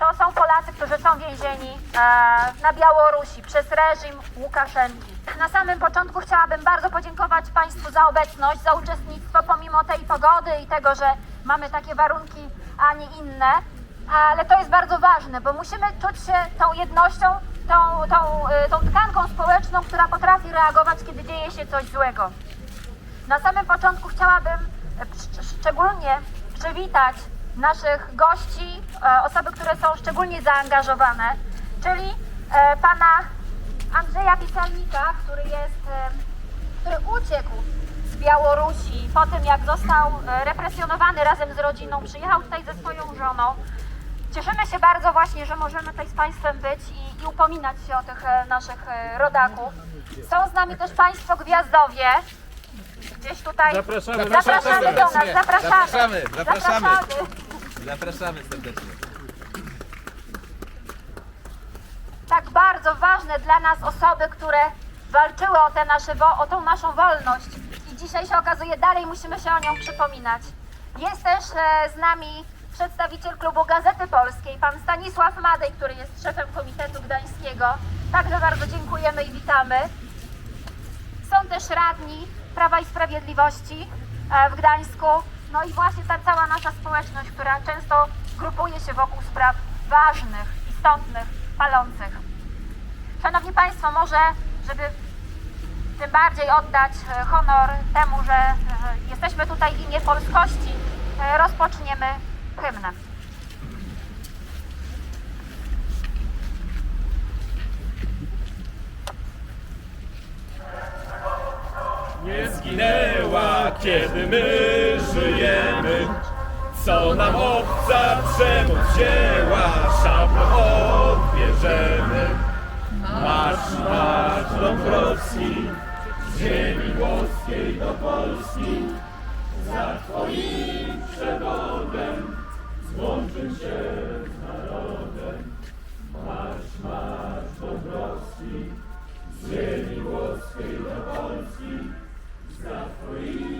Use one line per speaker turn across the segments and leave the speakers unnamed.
to są Polacy, którzy są więzieni e, na Białorusi przez reżim Łukaszenki. Na samym początku chciałabym bardzo podziękować Państwu za obecność, za uczestnictwo pomimo tej pogody i tego, że mamy takie warunki, a nie inne. Ale to jest bardzo ważne, bo musimy czuć się tą jednością, tą, tą, y, tą tkanką społeczną, która potrafi reagować, kiedy dzieje się coś złego. Na samym początku chciałabym e, szcz- szczególnie przywitać naszych gości, e, osoby, które są szczególnie zaangażowane, czyli e, pana Andrzeja Piselnika, który jest, e, który uciekł z Białorusi po tym, jak został represjonowany razem z rodziną, przyjechał tutaj ze swoją żoną. Cieszymy się bardzo właśnie, że możemy tutaj z Państwem być i, i upominać się o tych naszych rodaków. Są z nami też Państwo gwiazdowie. Gdzieś tutaj.
Zapraszamy,
zapraszamy do nas, zapraszamy.
Zapraszamy, zapraszamy.
Zapraszamy.
Zapraszamy serdecznie.
tak bardzo ważne dla nas osoby, które walczyły o, te nasze, o tą naszą wolność i dzisiaj się okazuje, dalej musimy się o nią przypominać. Jest też e, z nami przedstawiciel klubu Gazety Polskiej, pan Stanisław Madej, który jest szefem Komitetu Gdańskiego. Także bardzo dziękujemy i witamy. Są też radni Prawa i Sprawiedliwości e, w Gdańsku. No i właśnie ta cała nasza społeczność, która często grupuje się wokół spraw ważnych, istotnych, palących. Szanowni Państwo, może, żeby tym bardziej oddać e, honor temu, że e, jesteśmy tutaj w imię polskości, e, rozpoczniemy hymnem.
Nie zginęła, kiedy my żyjemy. Co nam obca przemoc wzięła, szablą odbierzemy. Marsz, marsz Dąbrowski, z ziemi włoskiej do Polski. Za Twoim przewodem złączył się z narodem. Marsz, marsz Dąbrowski, z ziemi włoskiej do Polski. Za Twoim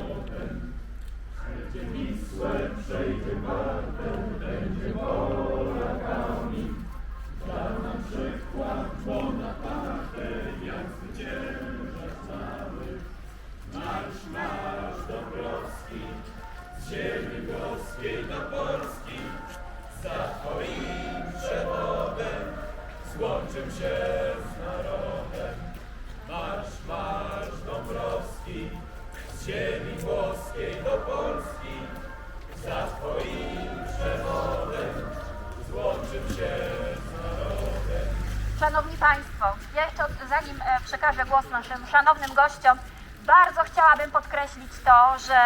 to, że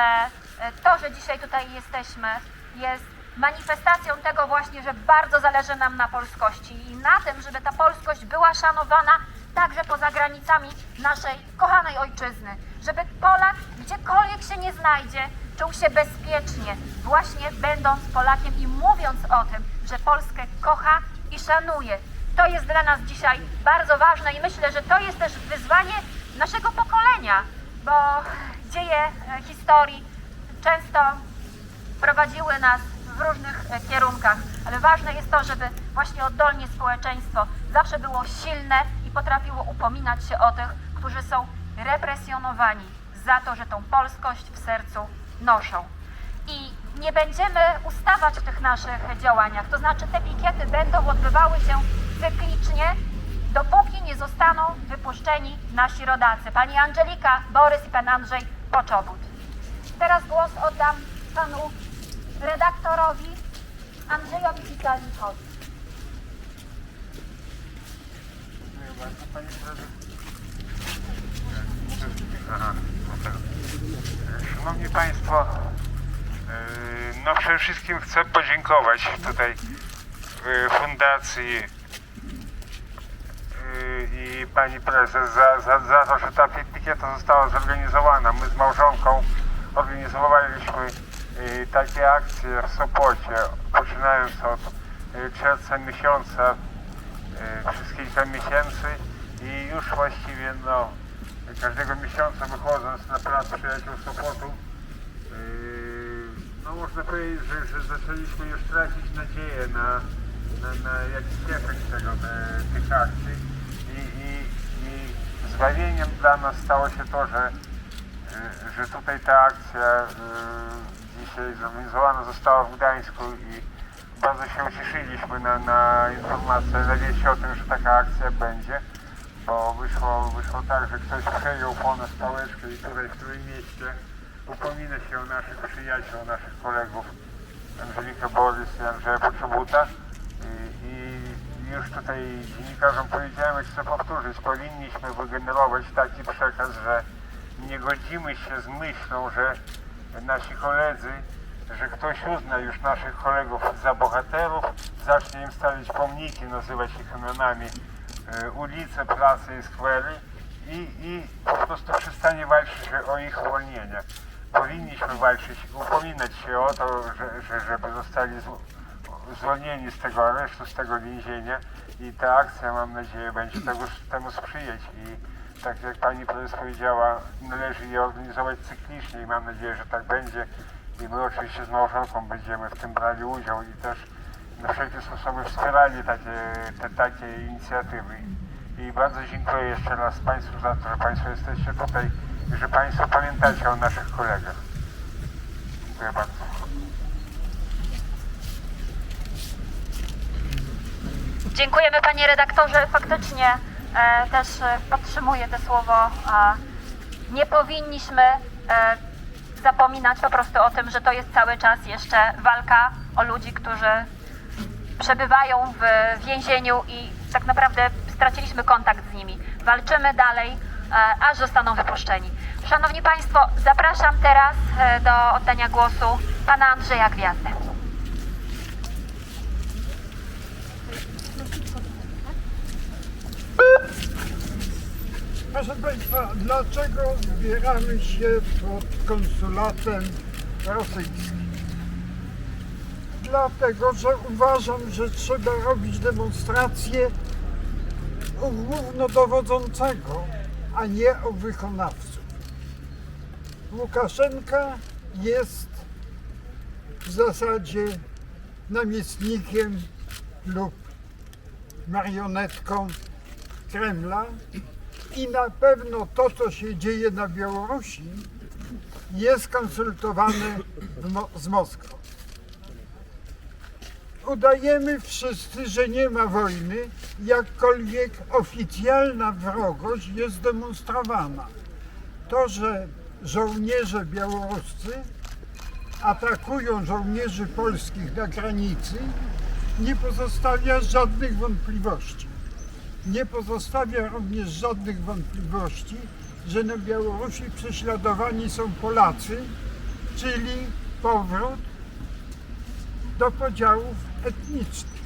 e, to, że dzisiaj tutaj jesteśmy, jest manifestacją tego właśnie, że bardzo zależy nam na polskości i na tym, żeby ta polskość była szanowana także poza granicami naszej kochanej ojczyzny. Żeby Polak, gdziekolwiek się nie znajdzie, czuł się bezpiecznie, właśnie będąc Polakiem i mówiąc o tym, że Polskę kocha i szanuje. To jest dla nas dzisiaj bardzo ważne i myślę, że to jest też wyzwanie naszego pokolenia, bo dzieje e, historii często prowadziły nas w różnych e, kierunkach, ale ważne jest to, żeby właśnie oddolnie społeczeństwo zawsze było silne i potrafiło upominać się o tych, którzy są represjonowani za to, że tą polskość w sercu noszą. I nie będziemy ustawać w tych naszych działaniach, to znaczy te pikiety będą odbywały się cyklicznie, dopóki nie zostaną wypuszczeni nasi rodacy. Pani Angelika, Borys i pan Andrzej Poczobut. Teraz głos oddam panu redaktorowi Andrzejowi Witalnikowi.
Dziękuję bardzo, Pani Prezes. Aha, tak. Szanowni Państwo, yy, no przede wszystkim chcę podziękować tutaj Fundacji i Pani Prezes za, za, za to, że ta pi- pikieta została zorganizowana. My z małżonką organizowaliśmy yy, takie akcje w Sopocie, poczynając od yy, czerwca miesiąca przez kilka miesięcy i już właściwie no każdego miesiąca wychodząc na plac przyjaciół Sopotu no można powiedzieć, że, że zaczęliśmy już tracić nadzieję na, na, na jakiś efekt tego, te, tych akcji zbawieniem dla nas stało się to, że, y, że tutaj ta akcja y, dzisiaj zorganizowana została w Gdańsku i bardzo się ucieszyliśmy na, na informację, na wieść o tym, że taka akcja będzie, bo wyszło, wyszło tak, że ktoś przejął po nas pałeczkę i tutaj w którym mieście upomina się o naszych przyjaciół, o naszych kolegów. Angelika Borys i Andrzeja Poczobuta już tutaj dziennikarzom powiedziałem, chcę powtórzyć, powinniśmy wygenerować taki przekaz, że nie godzimy się z myślą, że nasi koledzy, że ktoś uzna już naszych kolegów za bohaterów, zacznie im stawiać pomniki, nazywać ich imionami, e, ulice, place i skwery i, i po prostu przestanie walczyć o ich uwolnienie. Powinniśmy walczyć, upominać się o to, że, że, żeby zostali z, zwolnieni z tego aresztu, z tego więzienia i ta akcja, mam nadzieję, będzie tego, temu sprzyjać i tak jak pani prezes powiedziała, należy je organizować cyklicznie i mam nadzieję, że tak będzie i my oczywiście z małżonką będziemy w tym brali udział i też na wszelkie sposoby wspierali takie, te, takie inicjatywy. I bardzo dziękuję jeszcze raz Państwu za to, że Państwo jesteście tutaj i że Państwo pamiętacie o naszych kolegach. Dziękuję bardzo.
Dziękujemy panie redaktorze. Faktycznie e, też e, podtrzymuję te słowo. Nie powinniśmy e, zapominać po prostu o tym, że to jest cały czas jeszcze walka o ludzi, którzy przebywają w więzieniu i tak naprawdę straciliśmy kontakt z nimi. Walczymy dalej, e, aż zostaną wypuszczeni. Szanowni Państwo, zapraszam teraz e, do oddania głosu pana Andrzeja Gwiazdę.
Proszę Państwa, dlaczego zbieramy się pod konsulatem rosyjskim? Dlatego, że uważam, że trzeba robić demonstrację u głównodowodzącego, a nie u wykonawców. Łukaszenka jest w zasadzie namiestnikiem lub marionetką Kremla i na pewno to, co się dzieje na Białorusi, jest konsultowane Mo- z Moskwą. Udajemy wszyscy, że nie ma wojny, jakkolwiek oficjalna wrogość jest demonstrowana. To, że żołnierze białoruscy atakują żołnierzy polskich na granicy, nie pozostawia żadnych wątpliwości nie pozostawia również żadnych wątpliwości, że na Białorusi prześladowani są Polacy, czyli powrót do podziałów etnicznych.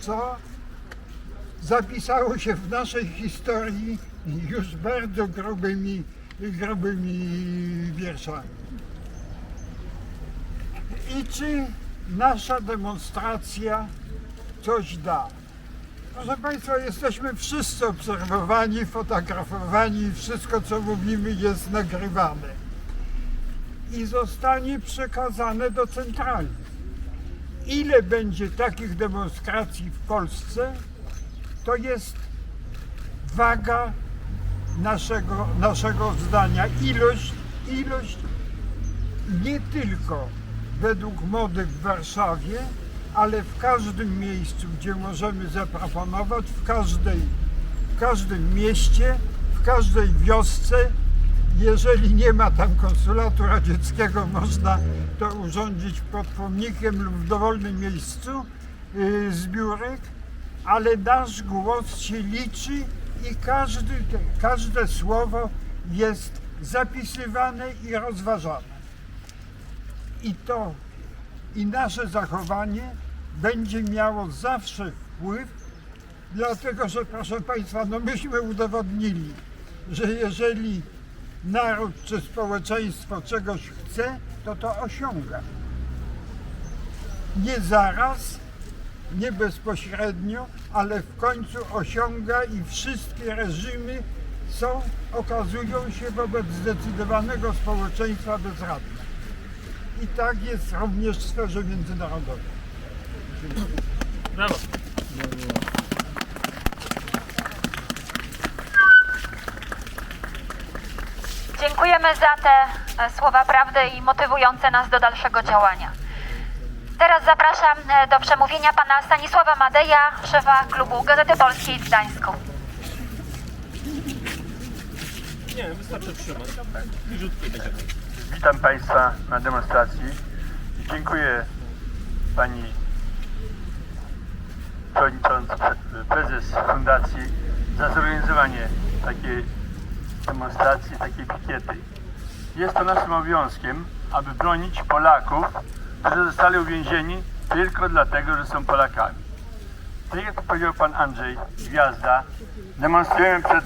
Co zapisało się w naszej historii już bardzo grubymi, grubymi wierszami. I czy nasza demonstracja coś da. Proszę Państwa, jesteśmy wszyscy obserwowani, fotografowani, wszystko co mówimy jest nagrywane i zostanie przekazane do centrali. Ile będzie takich demonstracji w Polsce, to jest waga naszego, naszego zdania. Ilość, ilość nie tylko według mody w Warszawie, ale w każdym miejscu, gdzie możemy zaproponować, w, każdej, w każdym mieście, w każdej wiosce, jeżeli nie ma tam konsulatu radzieckiego, można to urządzić pod pomnikiem lub w dowolnym miejscu yy, zbiórek, ale nasz głos się liczy i każdy, każde słowo jest zapisywane i rozważane. I to i nasze zachowanie będzie miało zawsze wpływ, dlatego że proszę Państwa, no myśmy udowodnili, że jeżeli naród czy społeczeństwo czegoś chce, to to osiąga. Nie zaraz, nie bezpośrednio, ale w końcu osiąga i wszystkie reżimy są, okazują się wobec zdecydowanego społeczeństwa bezradne. I tak jest również w sferze międzynarodowej.
Brawo.
Dziękujemy za te e, słowa prawdy i motywujące nas do dalszego działania. Teraz zapraszam e, do przemówienia pana Stanisława Madeja, szefa klubu Gazety Polskiej w Gdańsku.
Nie, wystarczy trzymać. Będzie.
Witam Państwa na demonstracji. Dziękuję Pani Przewodniczący, Prezes Fundacji za zorganizowanie takiej demonstracji, takiej pikiety. Jest to naszym obowiązkiem, aby bronić Polaków, którzy zostali uwięzieni tylko dlatego, że są Polakami. Tak jak powiedział Pan Andrzej Gwiazda, demonstrujemy przed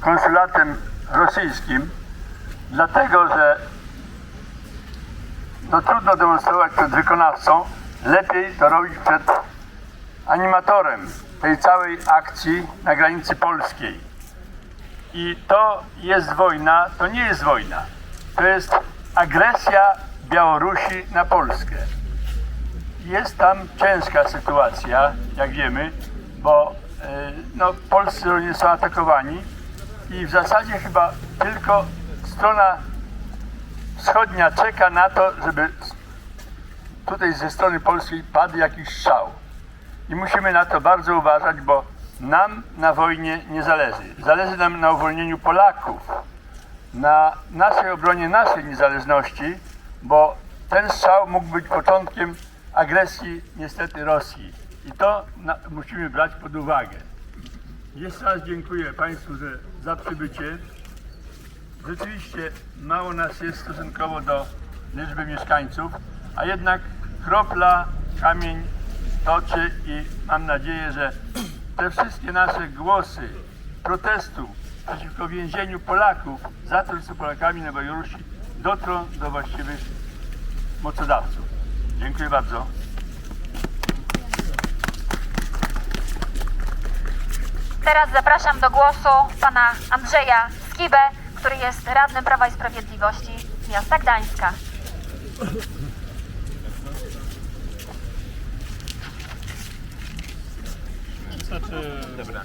konsulatem rosyjskim, Dlatego, że no trudno demonstrować przed wykonawcą, lepiej to robić przed animatorem tej całej akcji na granicy polskiej. I to jest wojna, to nie jest wojna. To jest agresja Białorusi na Polskę. Jest tam ciężka sytuacja, jak wiemy, bo e, no, polscy rolnicy są atakowani i w zasadzie chyba tylko strona wschodnia czeka na to, żeby tutaj ze strony polskiej padł jakiś strzał. I musimy na to bardzo uważać, bo nam na wojnie nie zależy. Zależy nam na uwolnieniu Polaków, na naszej obronie naszej niezależności, bo ten strzał mógł być początkiem agresji niestety Rosji. I to na, musimy brać pod uwagę. Jeszcze raz dziękuję Państwu że, za przybycie. Rzeczywiście mało nas jest stosunkowo do liczby mieszkańców, a jednak kropla kamień toczy i mam nadzieję, że te wszystkie nasze głosy protestu przeciwko więzieniu Polaków za to, że są Polakami na Białorusi dotrą do właściwych mocodawców. Dziękuję bardzo.
Teraz zapraszam do głosu pana Andrzeja Skibę, który jest radnym Prawa i Sprawiedliwości miasta Gdańska.
Wystarczy...
Dobra.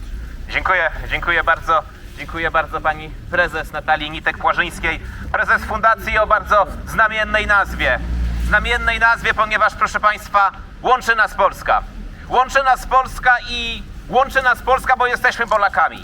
Dziękuję, dziękuję bardzo. Dziękuję bardzo pani prezes Natalii Nitek-Płażyńskiej, prezes fundacji o bardzo znamiennej nazwie. Znamiennej nazwie, ponieważ proszę państwa, łączy nas Polska. Łączy nas Polska i łączy nas Polska, bo jesteśmy Polakami.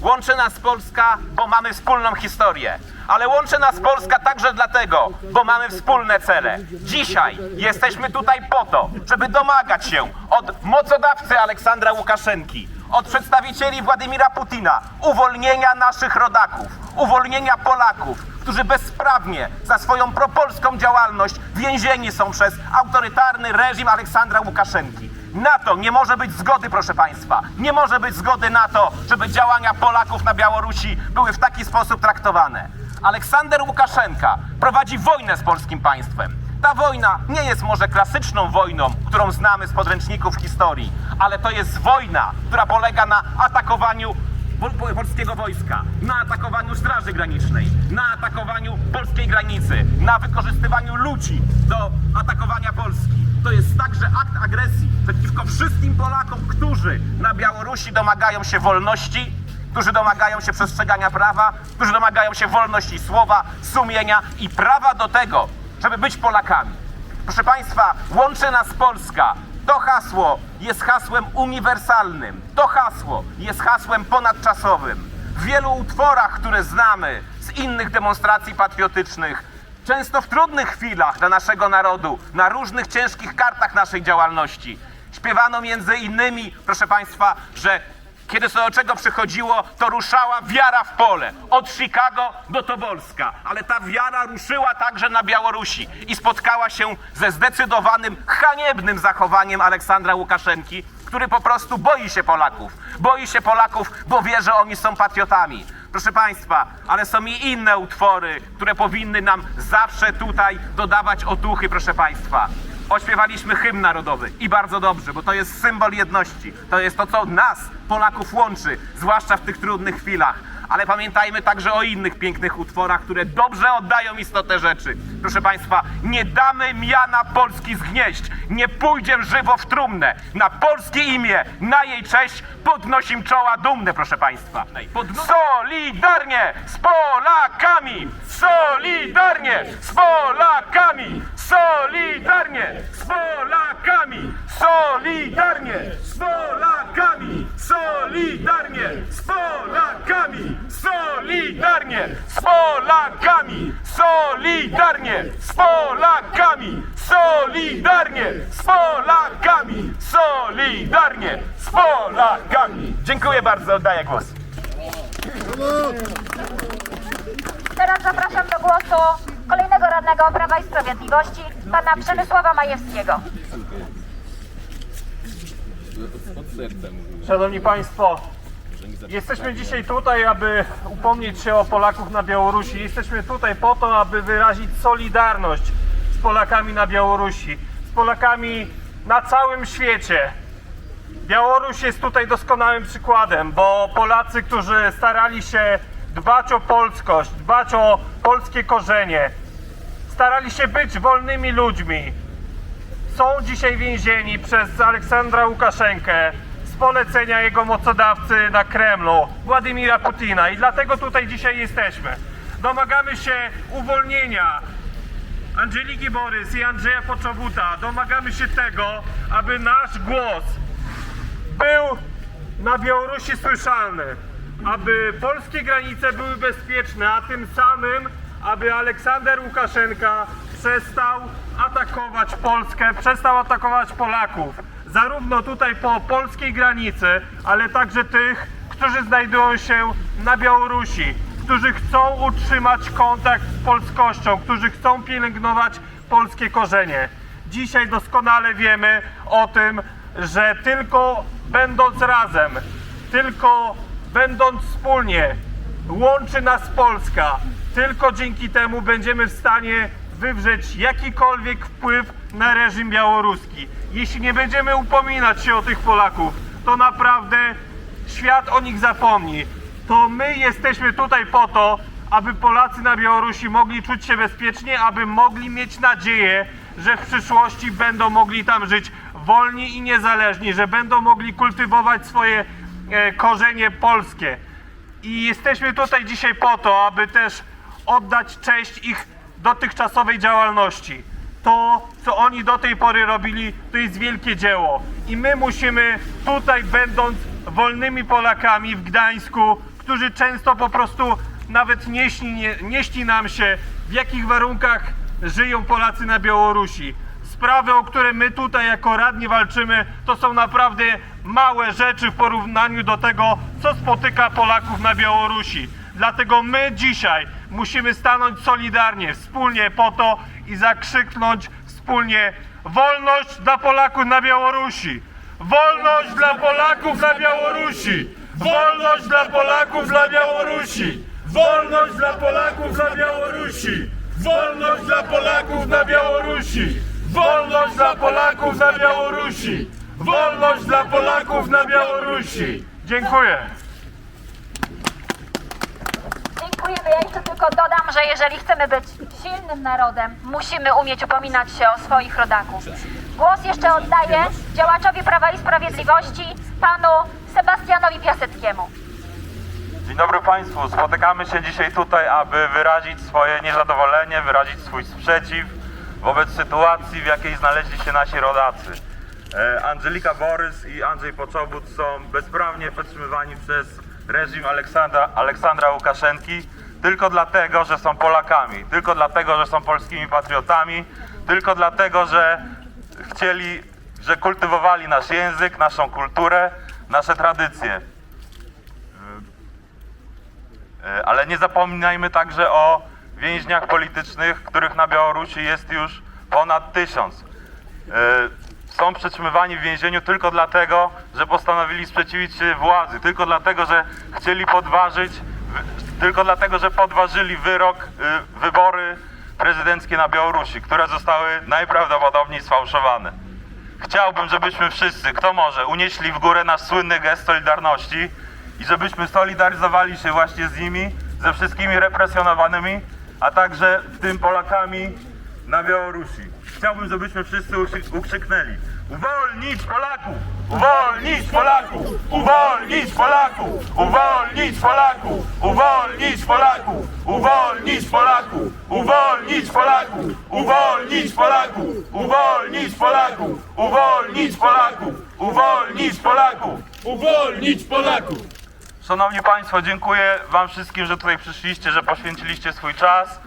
Łączy nas Polska, bo mamy wspólną historię. Ale łączy nas Polska także dlatego, bo mamy wspólne cele. Dzisiaj jesteśmy tutaj po to, żeby domagać się od mocodawcy Aleksandra Łukaszenki, od przedstawicieli Władimira Putina uwolnienia naszych rodaków, uwolnienia Polaków, którzy bezprawnie za swoją propolską działalność więzieni są przez autorytarny reżim Aleksandra Łukaszenki. Na to nie może być zgody, proszę Państwa. Nie może być zgody na to, żeby działania Polaków na Białorusi były w taki sposób traktowane. Aleksander Łukaszenka prowadzi wojnę z polskim państwem. Ta wojna nie jest może klasyczną wojną, którą znamy z podręczników historii, ale to jest wojna, która polega na atakowaniu pol- pol- polskiego wojska, na atakowaniu Straży Granicznej, na atakowaniu polskiej granicy, na wykorzystywaniu ludzi do atakowania Polski. To jest także akt agresji przeciwko wszystkim Polakom, którzy na Białorusi domagają się wolności, którzy domagają się przestrzegania prawa, którzy domagają się wolności słowa, sumienia i prawa do tego, żeby być Polakami. Proszę Państwa, łączy nas Polska. To hasło jest hasłem uniwersalnym. To hasło jest hasłem ponadczasowym. W wielu utworach, które znamy z innych demonstracji patriotycznych, często w trudnych chwilach dla naszego narodu, na różnych ciężkich kartach naszej działalności, śpiewano między innymi, proszę Państwa, że kiedy co do czego przychodziło, to ruszała wiara w pole. Od Chicago do Tobolska. Ale ta wiara ruszyła także na Białorusi i spotkała się ze zdecydowanym, haniebnym zachowaniem Aleksandra Łukaszenki, który po prostu boi się Polaków. Boi się Polaków, bo wie, że oni są patriotami. Proszę Państwa, ale są i inne utwory, które powinny nam zawsze tutaj dodawać otuchy, proszę Państwa. Ośpiewaliśmy hymn narodowy i bardzo dobrze, bo to jest symbol jedności. To jest to, co nas, Polaków, łączy, zwłaszcza w tych trudnych chwilach. Ale pamiętajmy także o innych pięknych utworach, które dobrze oddają istotę rzeczy. Proszę Państwa, nie damy miana Polski zgnieść, nie pójdziemy żywo w trumnę. Na polskie imię, na jej cześć podnosim czoła dumne, proszę Państwa. Solidarnie z Polakami! Solidarnie z Polakami! Solidarnie z Polakami! Solidarnie z Polakami! Solidarnie z Polakami! Solidarnie z Polakami! Solidarnie z Polakami! Solidarnie z Polakami! Solidarnie z Polakami! Dziękuję bardzo, oddaję głos.
Teraz zapraszam do głosu kolejnego radnego Prawa i Sprawiedliwości, pana Przemysława Majewskiego.
Szanowni Państwo, jesteśmy dzisiaj tutaj, aby upomnieć się o Polaków na Białorusi. Jesteśmy tutaj po to, aby wyrazić solidarność z Polakami na Białorusi, z Polakami na całym świecie. Białoruś jest tutaj doskonałym przykładem, bo Polacy, którzy starali się dbać o polskość, dbać o polskie korzenie, starali się być wolnymi ludźmi, są dzisiaj więzieni przez Aleksandra Łukaszenkę z polecenia jego mocodawcy na Kremlu, Władimira Putina. I dlatego tutaj dzisiaj jesteśmy. Domagamy się uwolnienia Angeliki Borys i Andrzeja Poczobuta. Domagamy się tego, aby nasz głos był na Białorusi słyszalny, aby polskie granice były bezpieczne, a tym samym, aby Aleksander Łukaszenka przestał atakować Polskę, przestał atakować Polaków, zarówno tutaj po polskiej granicy, ale także tych, którzy znajdują się na Białorusi, którzy chcą utrzymać kontakt z polskością, którzy chcą pielęgnować polskie korzenie. Dzisiaj doskonale wiemy o tym, że tylko będąc razem, tylko będąc wspólnie, łączy nas Polska. Tylko dzięki temu będziemy w stanie wywrzeć jakikolwiek wpływ na reżim białoruski. Jeśli nie będziemy upominać się o tych Polaków, to naprawdę świat o nich zapomni. To my jesteśmy tutaj po to, aby Polacy na Białorusi mogli czuć się bezpiecznie, aby mogli mieć nadzieję, że w przyszłości będą mogli tam żyć wolni i niezależni, że będą mogli kultywować swoje e, korzenie polskie. I jesteśmy tutaj dzisiaj po to, aby też oddać cześć ich dotychczasowej działalności. To, co oni do tej pory robili, to jest wielkie dzieło. I my musimy tutaj, będąc wolnymi Polakami w Gdańsku, którzy często po prostu nawet nie śni, nie, nie śni nam się, w jakich warunkach żyją Polacy na Białorusi. Sprawy, o które my tutaj jako radni walczymy, to są naprawdę małe rzeczy w porównaniu do tego, co spotyka Polaków na Białorusi. Dlatego my dzisiaj musimy stanąć solidarnie, wspólnie po to i zakrzyknąć wspólnie wolność dla Polaków na Białorusi! Wolność dla Polaków na Białorusi! Wolność dla Polaków na Białorusi! Wolność dla Polaków na Białorusi! Wolność dla Polaków na Białorusi! Wolność dla Polaków na Białorusi! Wolność dla Polaków na Białorusi! Dziękuję.
Dziękujemy. Ja jeszcze tylko dodam, że jeżeli chcemy być silnym narodem, musimy umieć upominać się o swoich rodaków. Głos jeszcze oddaję działaczowi Prawa i Sprawiedliwości, panu Sebastianowi Piaseckiemu.
Dzień dobry Państwu. Spotykamy się dzisiaj tutaj, aby wyrazić swoje niezadowolenie, wyrazić swój sprzeciw wobec sytuacji, w jakiej znaleźli się nasi rodacy. E, Angelika Borys i Andrzej Poczobut są bezprawnie przetrzymywani przez reżim Aleksandra, Aleksandra Łukaszenki tylko dlatego, że są Polakami, tylko dlatego, że są polskimi patriotami, tylko dlatego, że chcieli, że kultywowali nasz język, naszą kulturę, nasze tradycje. E, Ale nie zapominajmy także o więźniach politycznych, których na Białorusi jest już ponad tysiąc. Są przetrzymywani w więzieniu tylko dlatego, że postanowili sprzeciwić się władzy, tylko dlatego, że chcieli podważyć, tylko dlatego, że podważyli wyrok, y, wybory prezydenckie na Białorusi, które zostały najprawdopodobniej sfałszowane. Chciałbym, żebyśmy wszyscy, kto może, unieśli w górę nasz słynny gest Solidarności i żebyśmy solidaryzowali się właśnie z nimi, ze wszystkimi represjonowanymi, a także tym Polakami na Białorusi. Chciałbym, żebyśmy wszyscy ukrzyk- ukrzyknęli Uwolnić Polaków! Uwolnić Polaków! Uwolnić Polaków! Uwolnić Polaków! Uwolnić Polaków! Uwolnić Polaków! Uwolnić Polaków! Uwolnić Polaków! Uwolnić Polaków! Uwolnić Polaków! Uwolnić Polaków! Uwolnić Polaków! Szanowni Państwo, dziękuję Wam wszystkim, że tutaj przyszliście, że poświęciliście swój czas.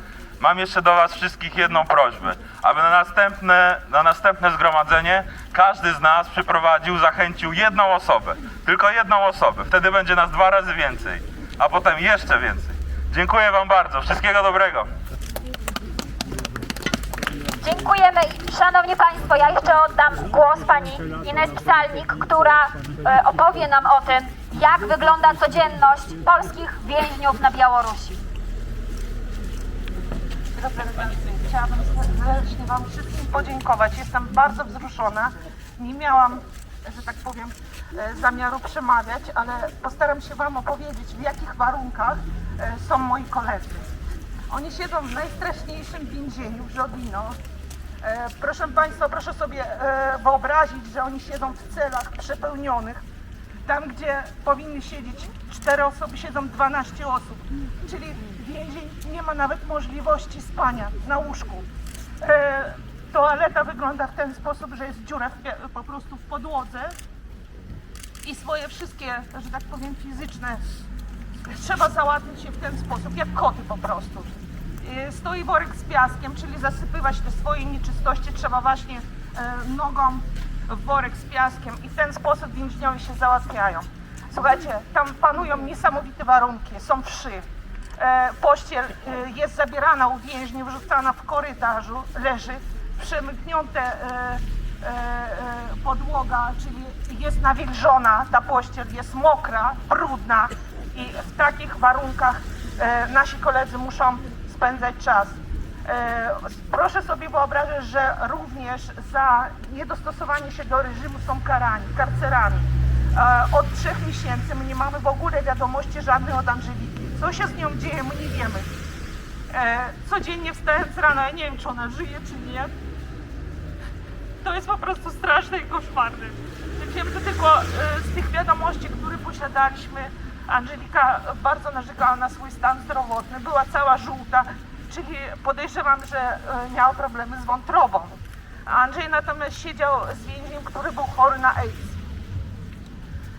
Mam jeszcze do Was wszystkich jedną prośbę, aby na następne, na następne zgromadzenie każdy z nas przyprowadził, zachęcił jedną osobę. Tylko jedną osobę. Wtedy będzie nas dwa razy więcej, a potem jeszcze więcej. Dziękuję Wam bardzo. Wszystkiego dobrego.
Dziękujemy. Szanowni Państwo, ja jeszcze oddam głos pani Ines Psalnik, która e, opowie nam o tym, jak wygląda codzienność polskich więźniów na Białorusi.
Chciałabym serdecznie Wam wszystkim podziękować. Jestem bardzo wzruszona. Nie miałam, że tak powiem, e, zamiaru przemawiać, ale postaram się Wam opowiedzieć, w jakich warunkach e, są moi koledzy. Oni siedzą w najstraszniejszym więzieniu w Żobino. E, Proszę Państwa, proszę sobie wyobrazić, że oni siedzą w celach przepełnionych. Tam, gdzie powinny siedzieć 4 osoby, siedzą 12 osób. Czyli więzień nie ma nawet możliwości spania na łóżku. E, toaleta wygląda w ten sposób, że jest dziura w, po prostu w podłodze i swoje wszystkie, że tak powiem, fizyczne trzeba załatwić się w ten sposób, jak koty po prostu. E, Stoi worek z piaskiem, czyli zasypywać te swoje nieczystości trzeba właśnie e, nogą w worek z piaskiem i w ten sposób więźniowie się załatwiają. Słuchajcie, tam panują niesamowite warunki, są wszy. E, pościel e, jest zabierana u więźniów, wrzucana w korytarzu, leży przemknięte e, e, e, podłoga, czyli jest nawilżona, ta pościel jest mokra, brudna i w takich warunkach e, nasi koledzy muszą spędzać czas. E, Proszę sobie wyobrazić, że również za niedostosowanie się do reżimu są karani, karcerami. E, Od trzech miesięcy my nie mamy w ogóle wiadomości żadnej od Angeliki. Co się z nią dzieje, my nie wiemy. E, Codziennie wstając rano, ja nie wiem, czy ona żyje, czy nie. To jest po prostu straszne i koszmarne. Wiem to tylko z tych wiadomości, które posiadaliśmy. Angelika bardzo narzekała na swój stan zdrowotny, była cała żółta, czyli podejrzewam, że e, miała problemy z wątrobą. Andrzej natomiast siedział z więźniem, który był chory na AIDS.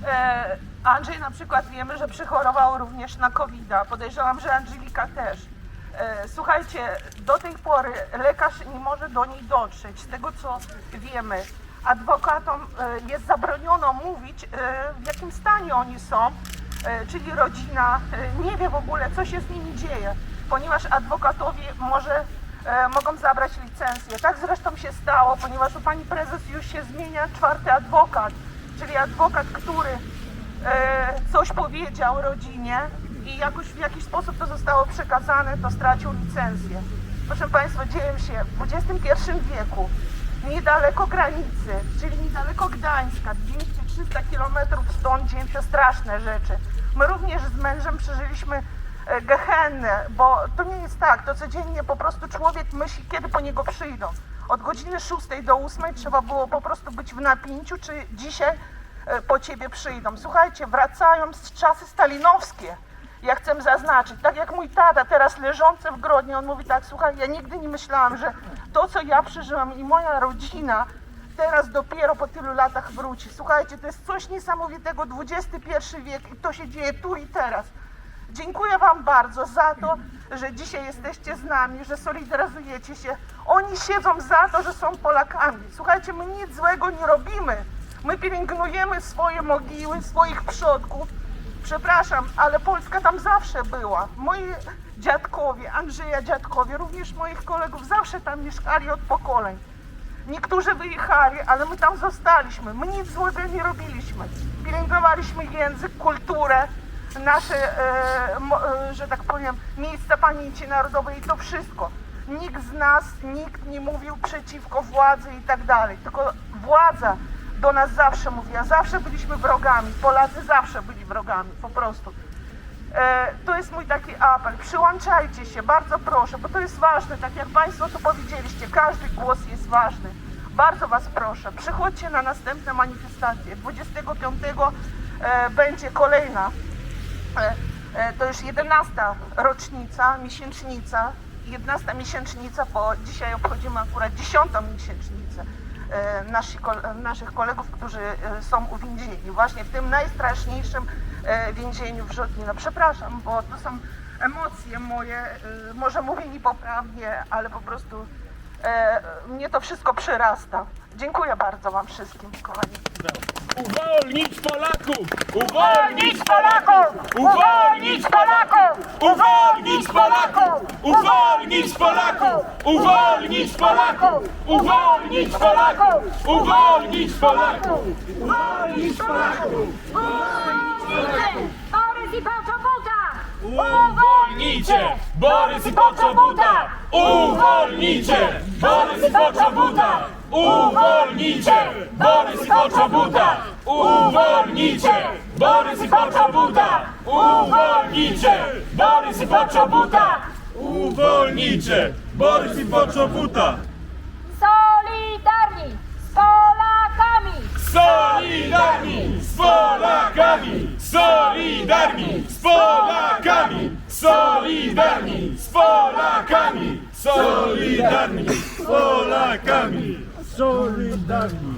E, Andrzej na przykład wiemy, że przychorował również na covid -a. Podejrzewam, że Angelika też. E, Słuchajcie, do tej pory lekarz nie może do niej dotrzeć. Z tego co wiemy, adwokatom jest zabroniono mówić, w jakim stanie oni są, czyli rodzina nie wie w ogóle, co się z nimi dzieje, ponieważ adwokatowie może e, mogą zabrać licencję. Tak zresztą się stało, ponieważ u pani prezes już się zmienia czwarty adwokat, czyli adwokat, który e, coś powiedział rodzinie i jakoś w jakiś sposób to zostało przekazane, to stracił licencję. Proszę Państwa, dzieje się w XXI wieku, niedaleko granicy, czyli niedaleko Gdańska, 200-300 kilometrów stąd dzieją się straszne rzeczy. My również z mężem przeżyliśmy gehennę, bo to nie jest tak, to codziennie po prostu człowiek myśli, kiedy po niego przyjdą. Od godziny 6 do 8 trzeba było po prostu być w napięciu, czy dzisiaj e, po ciebie przyjdą. Słuchajcie, wracają z czasy stalinowskie. Ja chcę zaznaczyć, tak jak mój tata teraz leżący w Grodnie, on mówi tak, słuchaj, ja nigdy nie myślałam, że to, co ja przeżyłam i moja rodzina teraz dopiero po tylu latach wróci. Słuchajcie, to jest coś niesamowitego, XXI wiek i to się dzieje tu i teraz. Dziękuję Wam bardzo za to, że dzisiaj jesteście z nami, że solidaryzujecie się. Oni siedzą za to, że są Polakami. Słuchajcie, my nic złego nie robimy. My pielęgnujemy swoje mogiły, swoich przodków. Przepraszam, ale Polska tam zawsze była. Moi dziadkowie, Andrzeja dziadkowie, również moich kolegów zawsze tam mieszkali od pokoleń. Niektórzy wyjechali, ale my tam zostaliśmy. My nic złego nie robiliśmy. Pielęgnowaliśmy język, kulturę, nasze, e, mo, e, że tak powiem, miejsca pamięci narodowej i to wszystko. Nikt z nas, nikt nie mówił przeciwko władzy i tak dalej, tylko władza do nas zawsze mówiła, zawsze byliśmy wrogami, Polacy zawsze byli wrogami, po prostu. E, to jest mój taki apel, przyłączajcie się, bardzo proszę, bo to jest ważne, tak jak Państwo tu powiedzieliście, każdy głos jest ważny. Bardzo Was proszę, przychodźcie na następne manifestacje. 25 e, będzie kolejna, to już 11 rocznica, miesięcznica, 11 miesięcznica, bo dzisiaj obchodzimy akurat 10 miesięcznicę e, naszych kolegów, którzy e, są uwięzieni właśnie w tym najstraszniejszym e, więzieniu w Żotninie. Przepraszam, bo to są emocje moje, e, może mówię niepoprawnie, ale po prostu e, mnie to wszystko przyrasta. Dziękuję bardzo Wam wszystkim, kochani.
Uwolnić Polaków!
Uwolnić Polaków! Uwolnić Polaków!
Uwolnić Polaków! Uwolnić Polaków! Uwolnić Polaków! Uwolnić Polaków! Uwolnić Polaków! Uwolnić Polaków!
Borys i Poczobuta!
Uwolnijcie! Borys i Poczobuta! Uwolnijcie! Borys i Poczobuta! Uwolnijcie! Borys i Poczobuta! Uwolnijcie! Borys i Poczobuta! Uwolnijcie! Borys i Poczobuta! Uwolnijcie! Borys i Poczobuta!
Solidarni z Polakami!
Solidarni z Polakami! Solidarni z Polakami! Solidarni z Polakami! Solidarni z Polakami! Solidarni!